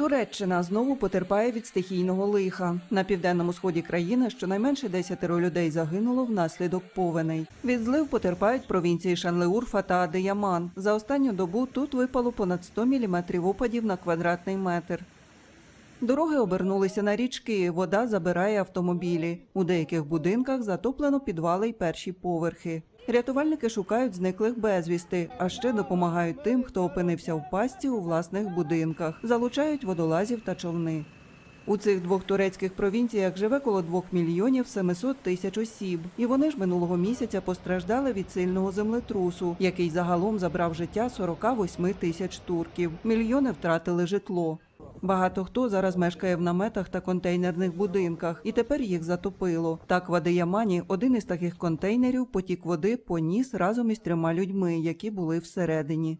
Туреччина знову потерпає від стихійного лиха. На південному сході країни щонайменше 10 людей загинуло внаслідок повеней. Від злив потерпають провінції Шанлеурфа та Адеяман. За останню добу тут випало понад 100 міліметрів опадів на квадратний метр. Дороги обернулися на річки, вода забирає автомобілі. У деяких будинках затоплено підвали й перші поверхи. Рятувальники шукають зниклих безвісти, а ще допомагають тим, хто опинився в пастці у власних будинках, залучають водолазів та човни. У цих двох турецьких провінціях живе коло 2 мільйонів 700 тисяч осіб, і вони ж минулого місяця постраждали від сильного землетрусу, який загалом забрав життя 48 тисяч турків. Мільйони втратили житло. Багато хто зараз мешкає в наметах та контейнерних будинках, і тепер їх затопило. Так в Адеямані один із таких контейнерів потік води поніс разом із трьома людьми, які були всередині.